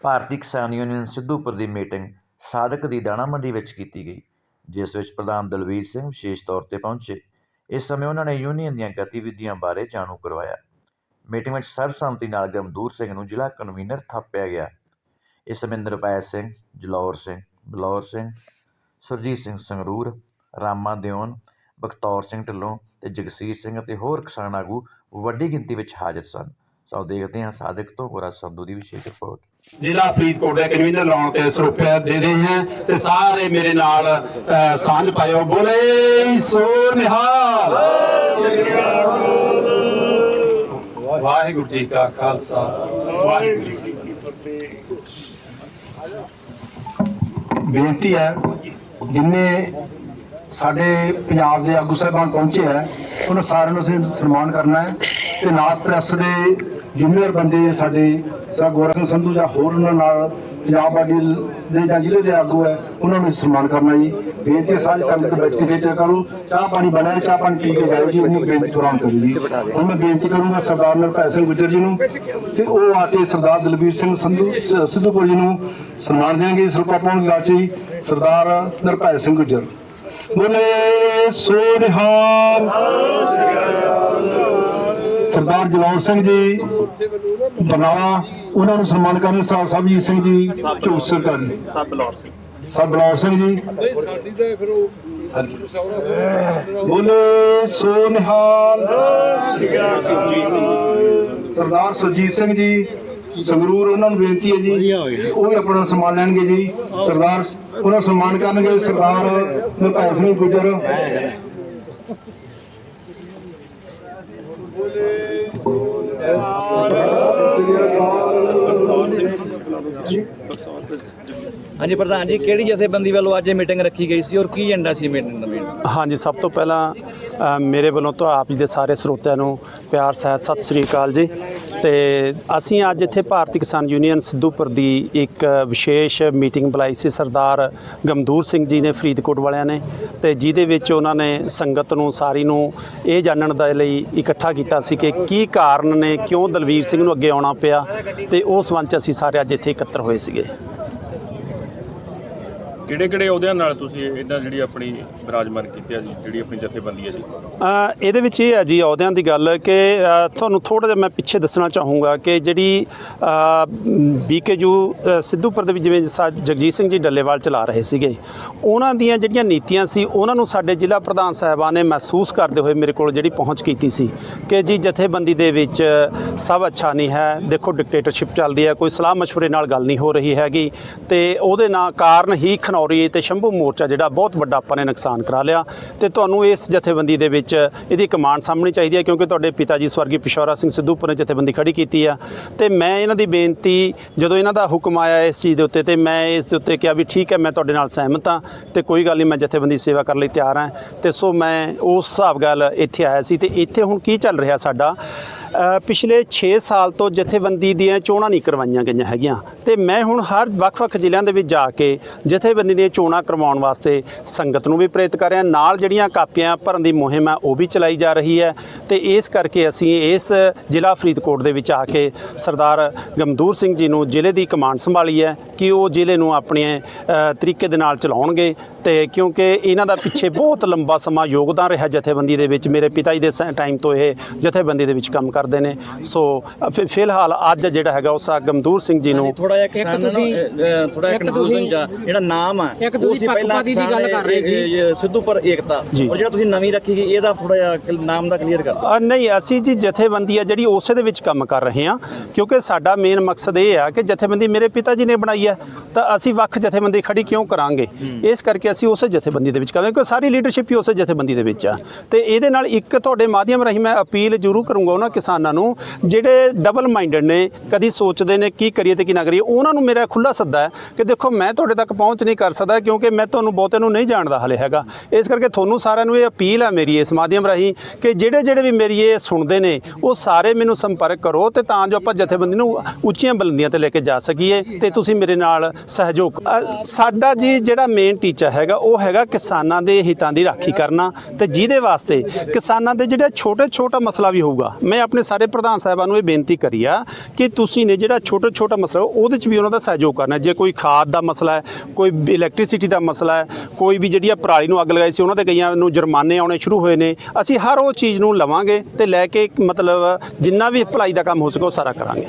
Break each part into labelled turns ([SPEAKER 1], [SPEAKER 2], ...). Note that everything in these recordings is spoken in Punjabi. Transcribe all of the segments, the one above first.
[SPEAKER 1] ਭਾਰਤੀ ਕਿਸਾਨ ਯੂਨੀਅਨ ਸਿੱਧੂਪੁਰ ਦੀ ਮੀਟਿੰਗ ਸਾਦਿਕ ਦੀ ਦਾਣਾ ਮੰਡੀ ਵਿੱਚ ਕੀਤੀ ਗਈ, ਜਿਸ ਵਿੱਚ ਪ੍ਰਧਾਨ ਦਲਵੀਰ ਸਿੰਘ ਵਿਸ਼ੇਸ਼ ਤੌਰ ਤੇ ਪਹੁੰਚੇ। ਇਸ ਸਮੇਂ ਉਹਨਾਂ ਨੇ ਯੂਨੀਅਨ ਦੀਆਂ ਗਤੀਵਿਧੀਆਂ ਬਾਰੇ ਜਾਣੂ ਕਰਵਾਇਆ। ਮੀਟਿੰਗ ਵਿੱਚ ਸਰਬਸੰਮਤੀ ਨਾਲ ਗਮਦੂਰ ਸਿੰਘ ਨੂੰ ਜ਼ਿਲ੍ਹਾ ਕਨਵੀਨਰ ਥਾਪਿਆ ਗਿਆ। ਇਸ ਸਮੇਂ ਨਿਰਪੈ ਸਿੰਘ, ਜਲੌਰ ਸਿੰਘ, ਬਲੌਰ ਸਿੰਘ, ਸੁਰਜੀਤ ਸਿੰਘ ਸੰਗਰੂਰ, ਰਾਮਾ ਦਿਓਨ, ਬਖਤੌਰ ਸਿੰਘ ਢਿੱਲੋਂ ਤੇ ਜਗਸੀਰ ਸਿੰਘ ਅਤੇ ਹੋਰ ਕਿਸਾਨ ਆਗੂ ਵੱਡੀ ਗਿਣਤੀ ਵਿੱਚ ਹਾਜ਼ਰ ਸਨ। ਸੋ ਦੇਖਦੇ ਹਾਂ ਸਾਦਿਕ ਤੋਂ ਗੁਰਾ ਸੰਧੂ ਦੀ ਵਿਸ਼ੇਸ਼ ਰਿਪੋਰਟ।
[SPEAKER 2] ਜ਼ਿਲ੍ਹਾ ਫਰੀਦਕੋਟ ਦੇ ਕਨਵੀਨਰ ਲਾਉਣ ਤੇ ਸਰੂਪਿਆ ਦੇ ਰਹੇ ਹਾਂ ਤੇ ਸਾਰੇ ਮੇਰੇ ਨਾਲ ਸਾਂਝ ਪਾਇਓ। ਬੋਲੇ ਸੋ ਨਿਹਾਲ। ਵਾਹਿਗੁਰੂ ਜੀ ਕਾ ਖਾਲਸਾ। ਵਾਹਿਗੁਰੂ ਜੀ ਕੀ ਫਤਿਹ। ਬੇਨਤੀ ਹੈ, ਜਿੰਨੇ ਸਾਡੇ ਪੰਜਾਬ ਦੇ ਆਗੂ ਸਾਹਿਬਾਨ ਪਹੁੰਚੇ ਹੈ, ਉਹਨਾਂ ਸਾਰਿਆਂ ਨੂੰ ਅਸੀਂ ਸਨਮਾਨ ਕਰਨਾ ਹੈ ਤੇ ਨਾਲ ਪ੍ਰੈਸ ਦੇ ਜੂਨੀਅਰ ਬੰਦੇ ਸਾਡੇ ਸਾ ਗੋਰਖ ਸੰਧੂ ਜਾਂ ਹੋਰ ਉਹਨਾਂ ਨਾਲ ਪੰਜਾਬ ਆਡੀ ਦੇ ਜਾਂ ਜ਼ਿਲ੍ਹੇ ਦੇ ਆਗੂ ਹੈ ਉਹਨਾਂ ਨੂੰ ਸਨਮਾਨ ਕਰਨਾ ਜੀ। ਬੇਨਤੀ ਹੈ ਸਾਰੀ ਸੰਗਤ ਬੈਠ ਕੇ ਖੇਚਾ ਕਰੋ। ਚਾਹ ਪਾਣੀ ਬਣਾਇਆ ਚਾਹ ਪਾਣੀ ਪੀ ਕੇ ਜਾਓ ਜੀ ਉਹਨੂੰ ਬੇਨਤੀ ਤੁਰਾਂ ਕਰੀ ਜੀ। ਹੁਣ ਮੈਂ ਬੇਨਤੀ ਕਰੂੰਗਾ ਸਰਦਾਰ ਨਿਰਭੈ ਸਿੰਘ ਗੁੱਜਰ ਜੀ ਨੂੰ ਤੇ ਉਹ ਆ ਕੇ ਸਰਦਾਰ ਦਲਬੀਰ ਸਿੰਘ ਸੰਧੂ ਸਿੱਧੂਪੁਰ ਜੀ ਨੂੰ ਸਨਮਾਨ ਦੇਣਗੇ ਸਰੂਪਾ ਪਾਉਣ ਗਾਚੀ ਸਰਦਾਰ ਨਿਰਭੈ ਸਿੰਘ ਗੁੱਜਰ। ਬੋਲੇ ਸੋ ਨਿਹਾਲ ਸਰਦਾਰ ਜਲੌਰ ਸਿੰਘ ਜੀ ਬਰਨਾਲਾ ਉਹਨਾਂ ਨੂੰ ਸਨਮਾਨ ਕਰਨ ਸਰਦਾਰ ਸਾਹਿਬਜੀਤ ਸਿੰਘ ਜੀ ਝੂਠ ਸਰਕਾਰੀ
[SPEAKER 3] ਸਭ ਬਲੌਰ ਸਿੰਘ।
[SPEAKER 2] ਸਰ ਬਲੌਰ ਸਿੰਘ ਜੀ।
[SPEAKER 4] ਨਹੀਂ ਸਾਡੀ ਤਾਂ ਫਿਰ ਉਹ ਸੌਰਾ
[SPEAKER 2] ਬੋਲੇ ਸੋ ਨਿਹਾਲ ਸਰਦਾਰ ਸੁਰਜੀਤ ਸਿੰਘ ਜੀ ਸੰਗਰੂਰ ਉਹਨਾਂ ਨੂੰ ਬੇਨਤੀ ਹੈ ਜੀ ਉਹ ਵੀ ਆਪਣਾ ਸਨਮਾਨ ਲੈਣਗੇ ਜੀ। ਸਰਦਾਰ ਉਹਨਾਂ ਨੂੰ ਸਨਮਾਨ ਕਰਨਗੇ ਸਰਦਾਰ ਨਿਰਭੈ ਸਿੰਘ ਗੁੱਜਰ।
[SPEAKER 5] ਹਾਂਜੀ, ਪ੍ਰਧਾਨ ਜੀ, ਕਿਹੜੀ ਜਥੇਬੰਦੀ ਵੱਲੋਂ ਅੱਜ ਇਹ ਮੀਟਿੰਗ ਰੱਖੀ ਗਈ ਸੀ ਔਰ ਕੀ ਏਜੰਡਾ ਸੀ ਮੀਟਿੰਗ ਦਾ
[SPEAKER 3] ਹਾਂਜੀ, ਸਭ ਤੋਂ ਪਹਿਲਾਂ ਮੇਰੇ ਵੱਲੋਂ ਤਾਂ ਆਪ ਜੀ ਦੇ ਸਾਰੇ ਸਰੋਤਿਆਂ ਨੂੰ ਪਿਆਰ, ਸਹਿਤ, ਸਤਿ ਸ੍ਰੀ ਅਕਾਲ ਜੀ। ਤੇ ਅਸੀਂ ਅੱਜ ਇੱਥੇ ਭਾਰਤੀ ਕਿਸਾਨ ਯੂਨੀਅਨ ਸਿੱਧੂਪੁਰ ਦੀ ਇੱਕ ਵਿਸ਼ੇਸ਼ ਮੀਟਿੰਗ ਬੁਲਾਈ ਸੀ। ਸਰਦਾਰ ਗਮਦੂਰ ਸਿੰਘ ਜੀ ਨੇ ਫਰੀਦਕੋਟ ਵਾਲਿਆਂ ਨੇ ਤੇ ਜਿਹਦੇ ਵਿੱਚ ਉਹਨਾਂ ਨੇ ਸੰਗਤ ਨੂੰ, ਸਾਰੀ ਨੂੰ ਇਹ ਜਾਣਨ ਦੇ ਲਈ ਇਕੱਠਾ ਕੀਤਾ ਸੀ ਕਿ ਕੀ ਕਾਰਨ ਨੇ, ਕਿਉਂ ਦਲਵੀਰ ਸਿੰਘ ਨੂੰ ਅੱਗੇ ਆਉਣਾ ਪਿਆ ਤੇ ਉਸ ਸੰਬੰਧ 'ਚ ਅਸੀਂ ਸਾਰੇ ਅੱਜ ਇੱਥੇ ਇਕੱਤਰ ਹੋਏ ਸੀਗੇ।
[SPEAKER 6] ਕਿਹੜੇ ਕਿਹੜੇ ਅਹੁਦਿਆਂ ਨਾਲ ਤੁਸੀਂ ਇਹਨਾਂ ਜਿਹੜੀ ਆਪਣੀ ਵਿਰਾਜਮਾਨ ਕੀਤੀ ਹੈ ਜੀ ਜਿਹੜੀ ਆਪਣੀ ਜਥੇਬੰਦੀ ਹੈ ਜੀ
[SPEAKER 3] ਅ, ਇਹਦੇ ਵਿੱਚ ਇਹ ਹੈ ਜੀ ਅਹੁਦਿਆਂ ਦੀ ਗੱਲ ਕਿ ਅ, ਤੁਹਾਨੂੰ ਥੋੜਾ ਜਿਹਾ ਮੈਂ ਪਿੱਛੇ ਦੱਸਣਾ ਚਾਹੂੰਗਾ ਕਿ ਜਿਹੜੀ ਬੀਕੇਯੂ ਸਿੱਧੂਪੁਰ ਦੇ ਵਿੱਚ ਜਿਵੇਂ ਸਾ- ਜਗਜੀਤ ਸਿੰਘ ਜੀ ਡੱਲੇਵਾਲ ਚਲਾ ਰਹੇ ਸੀਗੇ ਉਹਨਾਂ ਦੀਆਂ ਜਿਹੜੀਆਂ ਨੀਤੀਆਂ ਸੀ ਉਹਨਾਂ ਨੂੰ ਸਾਡੇ ਜ਼ਿਲ੍ਹਾ ਪ੍ਰਧਾਨ ਸਾਹਿਬਾਨ ਨੇ ਮਹਿਸੂਸ ਕਰਦੇ ਹੋਏ ਮੇਰੇ ਕੋਲ ਜਿਹੜੀ ਪਹੁੰਚ ਕੀਤੀ ਸੀ ਕਿ ਜੀ ਜਥੇਬੰਦੀ ਦੇ ਵਿੱਚ ਸਭ ਅੱਛਾ ਨਹੀਂ ਹੈ ਦੇਖੋ ਡਿਕਟੇਟਰਸ਼ਿਪ ਚੱਲਦੀ ਹੈ ਕੋਈ ਸਲਾਹ مشورے ਨਾਲ ਗੱਲ ਨਹੀਂ ਹੋ ਰਹੀ ਹੈਗੀ ਤੇ ਉਹਦੇ ਨਾਲ ਕਾਰਨ ਹੀ ਖਨੌਰੀ ਤੇ ਸ਼ੰਭੂ ਮੋਰਚਾ ਜਿਹੜਾ ਬਹੁਤ ਵੱਡਾ ਆਪਾਂ ਨੇ ਨੁਕਸਾਨ ਕਰਾ ਲਿਆ ਤੇ ਤੁਹਾਨੂੰ ਇਸ ਜਥੇਬੰਦੀ ਦੇ ਵਿੱਚ ਇਹਦੀ ਕਮਾਂਡ ਸਾਹਮਣੀ ਚਾਹੀਦੀ ਹੈ ਕਿਉਂਕਿ ਤੁਹਾਡੇ ਪਿਤਾ ਜੀ ਸਵਰਗੀ ਪਿਸ਼ੌਰਾ ਸਿੰਘ ਸਿੱਧੂਪੁਰ ਨੇ ਜਥੇਬੰਦੀ ਖੜੀ ਕੀਤੀ ਆ ਤੇ ਮੈਂ ਇਹਨਾਂ ਦੀ ਬੇਨਤੀ ਜਦੋਂ ਇਹਨਾਂ ਦਾ ਹੁਕਮ ਆਇਆ ਇਸ ਚੀਜ਼ ਦੇ ਉੱਤੇ ਤੇ ਮੈਂ ਇਸ ਦੇ ਉੱਤੇ ਕਿਹਾ ਵੀ ਠੀਕ ਹੈ, ਮੈਂ ਤੁਹਾਡੇ ਨਾਲ ਸਹਿਮਤ ਹਾਂ ਤੇ ਕੋਈ ਗੱਲ ਨਹੀਂ, ਮੈਂ ਜਥੇਬੰਦੀ ਸੇਵਾ ਕਰਨ ਲਈ ਤਿਆਰ ਹਾਂ ਤੇ ਸੋ ਮੈਂ ਉਸ ਹਿਸਾਬ ਗੱਲ ਇੱਥੇ ਆਇਆ ਸੀ ਤੇ ਇੱਥੇ ਹੁਣ ਕੀ ਚੱਲ ਰਿਹਾ ਸਾਡਾ ਪਿਛਲੇ 6 ਸਾਲ ਤੋਂ ਜਥੇਬੰਦੀ ਦੀਆਂ ਚੋਣਾਂ ਨਹੀਂ ਕਰਵਾਈਆਂ ਗਈਆਂ ਹੈਗੀਆਂ। ਤੇ ਮੈਂ ਹੁਣ ਹਰ ਵੱਖ-ਵੱਖ ਜ਼ਿਲ੍ਹਿਆਂ ਦੇ ਵਿੱਚ ਜਾ ਕੇ ਜਥੇਬੰਦੀ ਦੀਆਂ ਚੋਣਾਂ ਕਰਵਾਉਣ ਵਾਸਤੇ ਸੰਗਤ ਨੂੰ ਵੀ ਪ੍ਰੇਰਿਤ ਕਰ ਰਿਹਾ। ਨਾਲ ਜਿਹੜੀਆਂ ਕਾਪੀਆਂ ਭਰਨ ਦੀ ਮੁਹਿੰਮ ਹੈ, ਉਹ ਵੀ ਚਲਾਈ ਜਾ ਰਹੀ ਹੈ। ਤੇ ਇਸ ਕਰਕੇ ਅਸੀਂ ਇਸ ਜ਼ਿਲ੍ਹਾ ਫਰੀਦਕੋਟ ਦੇ ਵਿੱਚ ਆ ਕੇ ਸਰਦਾਰ ਗਮਦੂਰ ਸਿੰਘ ਜੀ ਨੂੰ ਜ਼ਿਲ੍ਹੇ ਦੀ ਕਮਾਂਡ ਸੰਭਾਲੀ ਹੈ ਕਿ ਉਹ ਜ਼ਿਲ੍ਹੇ ਨੂੰ ਆਪਣੇ ਤਰੀਕੇ ਦੇ ਨਾਲ ਚਲਾਉਣਗੇ। ਤੇ ਕਿਉਂਕਿ ਇਹਨਾਂ ਦਾ ਪਿੱਛੇ ਬਹੁਤ ਲੰਬਾ ਸਮਾਂ ਯੋਗਦਾਨ ਰਿਹਾ ਜਥੇਬੰਦੀ ਦੇ ਵਿੱਚ। ਮੇਰੇ ਪਿਤਾ ਜੀ ਦੇ ਟਾਈਮ ਤੋਂ ਇਹ ਜਥੇਬੰਦੀ ਦੇ ਵਿੱਚ ਕੰਮ ਕਰ ਕਰਦੇ ਨੇ। ਸੋ ਫਿ- ਫਿਲਹਾਲ ਅੱਜ ਜਿਹੜਾ ਹੈਗਾ ਉਸ ਗਮਦੂਰ ਸਿੰਘ ਜੀ ਨੂੰ
[SPEAKER 5] ਥੋੜਾ ਜਿਹਾ ਕਿਸਾਨਾਂ ਨੂੰ
[SPEAKER 7] ਤੁਸੀਂ-
[SPEAKER 5] ਥੋੜਾ ਜਿਹਾ
[SPEAKER 7] ਇੱਕ
[SPEAKER 5] ਕਨਫਿਊਜ਼ਨ
[SPEAKER 7] ਤੁਸੀਂ-
[SPEAKER 5] ਜਾ ਜਿਹੜਾ ਨਾਮ ਆ
[SPEAKER 7] ਇੱਕ ਤੁਸੀਂ
[SPEAKER 5] ਸੀ
[SPEAKER 7] ਪੱਖਪਾਤੀ ਦੀ ਗੱਲ ਕਰ ਰਹੇ ਸੀ।
[SPEAKER 5] ਇਹ- ਇਹ ਸਿੱਧੂਪੁਰ ਏਕਤਾ
[SPEAKER 3] ਜੀ।
[SPEAKER 5] ਔਰ ਜਿਹੜਾ ਤੁਸੀਂ ਨਵੀਂ ਰੱਖੀ ਗਈ ਇਹਦਾ ਥੋੜਾ ਜਿਹਾ ਕਲ- ਨਾਮ ਦਾ ਕਲੀਅਰ ਕਰ ਦਿਓ।
[SPEAKER 3] ਅ, ਨਹੀਂ ਅਸੀਂ ਜੀ ਜਥੇਬੰਦੀ ਆ ਜਿਹੜੀ ਉਸੇ ਦੇ ਵਿੱਚ ਕੰਮ ਕਰ ਰਹੇ ਹਾਂ ਕਿਉਂਕਿ ਸਾਡਾ ਮੇਨ ਮਕਸਦ ਇਹ ਆ ਕਿ ਜਥੇਬੰਦੀ ਮੇਰੇ ਪਿਤਾ ਜੀ ਨੇ ਬਣਾਈ ਹੈ ਤਾਂ ਅਸੀਂ ਵੱਖ ਜਥੇਬੰਦੀ ਖੜੀ ਕਿਉਂ ਕਰਾਂਗੇ? ਇਸ ਕਰਕੇ ਅਸੀਂ ਉਸੇ ਜਥੇਬੰਦੀ ਦੇ ਵਿੱਚ ਕਰਾਂਗੇ ਕਿਉਂਕਿ ਸਾਰੀ ਲੀਡਰਸ਼ਿਪ ਹੀ ਉਸੇ ਜਥੇਬੰਦੀ ਦੇ ਵਿੱਚ ਆ। ਤੇ ਇਹਦੇ ਨਾਲ ਇੱਕ ਤੁਹਾਡੇ ਮਾਧਿਅਮ ਰਾਹੀਂ ਮੈਂ ਅਪੀਲ ਜ਼ਰੂਰ ਕਰੂੰਗਾ ਉਹਨਾਂ ਕਿਸਾਨਾਂ ਕਿਸਾਨਾਂ ਨੂੰ, ਜਿਹੜੇ ਡਬਲ ਮਾਈਂਡਡ ਨੇ, ਕਦੀ ਸੋਚਦੇ ਨੇ ਕੀ ਕਰੀਏ ਤੇ ਕੀ ਨਾ ਕਰੀਏ, ਉਹਨਾਂ ਨੂੰ ਮੇਰਾ ਖੁੱਲਾ ਸੱਦਾ ਹੈ ਕਿ ਦੇਖੋ, ਮੈਂ ਤੁਹਾਡੇ ਤੱਕ ਪਹੁੰਚ ਨਹੀਂ ਕਰ ਸਕਦਾ ਕਿਉਂਕਿ ਮੈਂ ਤੁਹਾਨੂੰ ਬਹੁਤੇ ਨੂੰ ਨਹੀਂ ਜਾਣਦਾ ਹਲੇ ਹੈਗਾ। ਇਸ ਕਰਕੇ ਤੁਹਾਨੂੰ ਸਾਰਿਆਂ ਨੂੰ ਇਹ ਅਪੀਲ ਹੈ ਮੇਰੀ ਇਸ ਮਾਧਿਅਮ ਰਾਹੀਂ ਕਿ ਜਿਹੜੇ ਜਿਹੜੇ ਵੀ ਮੇਰੀ ਇਹ ਸੁਣਦੇ ਨੇ, ਉਹ ਸਾਰੇ ਮੈਨੂੰ ਸੰਪਰਕ ਕਰੋ ਤੇ ਤਾਂ ਜੋ ਆਪਾਂ ਜਥੇਬੰਦੀ ਨੂੰ ਉੱਚੀਆਂ ਬੁਲੰਦੀਆਂ ਤੇ ਲੈ ਕੇ ਜਾ ਸਕੀਏ ਤੇ ਤੁਸੀਂ ਮੇਰੇ ਨਾਲ ਸਹਿਯੋਗ ਸਾਡਾ ਜੀ ਜਿਹੜਾ ਮੇਨ ਟੀਚਾ ਹੈਗਾ, ਉਹ ਹੈਗਾ ਕਿਸਾਨਾਂ ਦੇ ਹਿੱਤਾਂ ਦੀ ਰਾਖੀ ਕਰਨਾ ਤੇ ਜਿਹਦੇ ਵਾਸਤੇ ਕਿਸਾਨਾਂ ਦੇ ਜਿਹੜੇ ਛੋਟੇ ਛੋਟਾ ਮਸਲਾ ਵੀ ਹੋਊਗਾ, ਮੈਂ ਆਪਣੇ ਨੇ ਸਾਰੇ ਪ੍ਰਧਾਨ ਸਾਹਿਬਾਨ ਨੂੰ ਇਹ ਬੇਨਤੀ ਕਰੀ ਆ ਕਿ ਤੁਸੀਂ ਨੇ ਜਿਹੜਾ ਛੋਟਾ ਛੋਟਾ ਮਸਲਾ ਉਹਦੇ 'ਚ ਵੀ ਉਹਨਾਂ ਦਾ ਸਹਿਯੋਗ ਕਰਨਾ ਜੇ ਕੋਈ ਖਾਦ ਦਾ ਮਸਲਾ ਹੈ ਕੋਈ ਇਲੈਕਟ੍ਰਿਸਿਟੀ ਦਾ ਮਸਲਾ ਹੈ ਕੋਈ ਵੀ ਜਿਹੜੀ ਆ ਪਰਾਲੀ ਨੂੰ ਅੱਗ ਲਗਾਈ ਸੀ ਉਹਨਾਂ ਤੇ ਕਈਆਂ ਨੂੰ ਜੁਰਮਾਨੇ ਆਉਣੇ ਸ਼ੁਰੂ ਹੋਏ ਨੇ। ਅਸੀਂ ਹਰ ਉਹ ਚੀਜ਼ ਨੂੰ ਲਵਾਂਗੇ ਤੇ ਲੈ ਕੇ ਮਤਲਬ ਜਿੰਨਾ ਵੀ ਭਲਾਈ ਦਾ ਕੰਮ ਹੋ ਸਕੇ ਉਹ ਸਾਰਾ ਕਰਾਂਗੇ।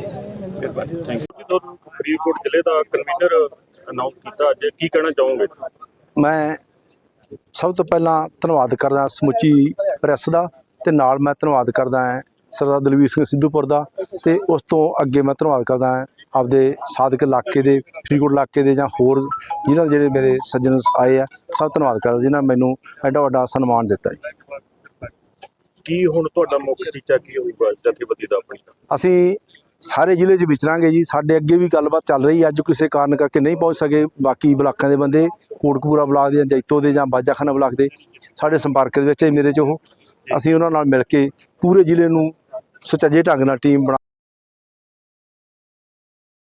[SPEAKER 6] ਮਿਹਰਬਾਨੀ ਥੈਂਕ ਯੂ ਤੁਹਾਨੂੰ ਫਰੀਦਕੋਟ ਜ਼ਿਲ੍ਹੇ ਦਾ ਕਨਵੀਨਰ ਅਨਾਉਂਸ ਕੀਤਾ ਅੱਜ ਕੀ ਕਹਿਣਾ ਚਾਹੋਗੇ?
[SPEAKER 2] ਮੈਂ ਸਭ ਤੋਂ ਪਹਿਲਾਂ ਧੰਨਵਾਦ ਕਰਦਾ ਸਮੁੱਚੀ ਪ੍ਰੈਸ ਦਾ ਤੇ ਨਾਲ ਮੈਂ ਧੰਨਵਾਦ ਕਰਦਾ ਹਾਂ ਸਰਦਾਰ ਦਲਵੀਰ ਸਿੰਘ ਸਿੱਧੂਪੁਰ ਦਾ ਤੇ ਉਸ ਤੋਂ ਅੱਗੇ ਮੈਂ ਧੰਨਵਾਦ ਕਰਦਾ ਹਾਂ ਆਪਦੇ ਸਾਧਕ ਇਲਾਕੇ ਦੇ ਫਰੀਦਕੋਟ ਇਲਾਕੇ ਦੇ ਜਾਂ ਹੋਰ ਜਿਨ੍ਹਾਂ ਦੇ ਜਿਹੜੇ ਮੇਰੇ ਸੱਜਣ ਆਏ ਆ ਸਭ ਧੰਨਵਾਦ ਕਰਦਾ ਜਿਨ੍ਹਾਂ ਮੈਨੂੰ ਐਡਾ ਵੱਡਾ ਸਨਮਾਨ ਦਿੱਤਾ ਜੀ।
[SPEAKER 6] ਕੀ ਹੁਣ ਤੁਹਾਡਾ ਮੁੱਖ ਟੀਚਾ ਕੀ ਹੋਊਗਾ ਜਥੇਬੰਦੀ ਦਾ ਆਪਣੀ?
[SPEAKER 2] ਅਸੀਂ ਸਾਰੇ ਜ਼ਿਲ੍ਹੇ 'ਚ ਵਿਚਰਾਂਗੇ ਜੀ ਸਾਡੇ ਅੱਗੇ ਵੀ ਗੱਲਬਾਤ ਚੱਲ ਰਹੀ ਹੈ ਅੱਜ ਕਿਸੇ ਕਾਰਨ ਕਰਕੇ ਨਹੀਂ ਪਹੁੰਚ ਸਕੇ ਬਾਕੀ ਬਲਾਕਾਂ ਦੇ ਬੰਦੇ ਕੋਟਕਪੂਰਾ ਬਲਾਕ ਦੇ ਜਾਂ ਜੈਤੋ ਦੇ ਜਾਂ ਬਾਜਾਖਾਨਾ ਬਲਾਕ ਦੇ ਸਾਡੇ ਸੰਪਰਕ ਦੇ ਵਿੱਚ ਹੈ ਮੇਰੇ 'ਚ ਉਹ। ਅਸੀਂ ਉਹਨਾਂ ਨਾਲ ਮਿਲ ਕੇ ਪੂਰੇ ਜ਼ਿਲ੍ਹੇ ਨੂੰ ਸੁਚੱਜੇ ਢੰਗ ਨਾਲ ਟੀਮ ਬਣਾ